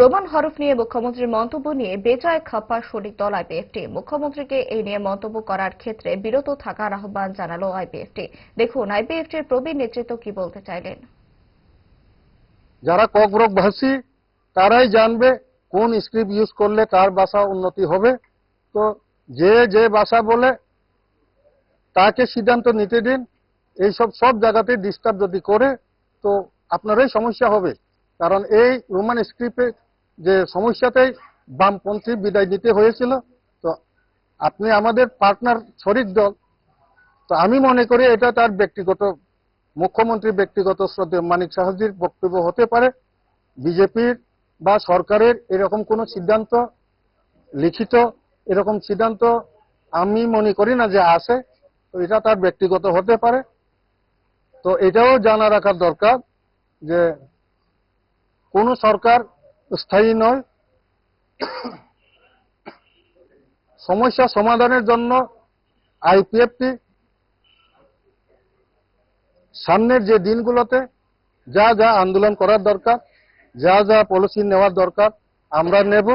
Roman হরফ নিয়ে মুখ্যমন্ত্রীর মন্তব্য নিয়ে বেজায় খাপ্পা শরিক দল আইপিএফটি। মুখ্যমন্ত্রীকে এই নিয়ে মন্তব্য করার ক্ষেত্রে বিরত থাকার আহ্বান জানালো আইপিএফটি। দেখুন, আইপিএফটির প্রবীণ নেতৃত্ব কি বলতে চাইলেন? যারা ককবরক ভাষী তারাই জানবে কোন স্ক্রিপ্ট ইউজ করলে কার ভাষা উন্নতি হবে। তো যে যে ভাষা বলে তাকে সিদ্ধান্ত নিতে দিন। এইসব সব জায়গাতে ডিস্টার্ব যদি করে, তো আপনারই সমস্যা হবে। কারণ এই রোমান স্ক্রিপ্টে যে সমস্যাতেই বামপন্থী বিদায় নিতে হয়েছিল, তো আপনি আমাদের পার্টনার শরিক দল, তো আমি মনে করি এটা তার ব্যক্তিগত, মুখ্যমন্ত্রী ব্যক্তিগত শ্রদ্ধেয় মানিক সাহাজির বক্তব্য হতে পারে। বিজেপির বা সরকারের এরকম কোনো সিদ্ধান্ত, লিখিত এরকম সিদ্ধান্ত আমি মনে করি না যে আছে তো এটা তার ব্যক্তিগত হতে পারে। তো এটাও জানা রাখার দরকার যে কোন সরকার স্থায়ী নয়। সমস্যা সমাধানের জন্য আইপিএফটি সামনের যে দিনগুলোতে যা যা আন্দোলন করার দরকার, যা যা পলিসি নেওয়ার দরকার, আমরা নেব।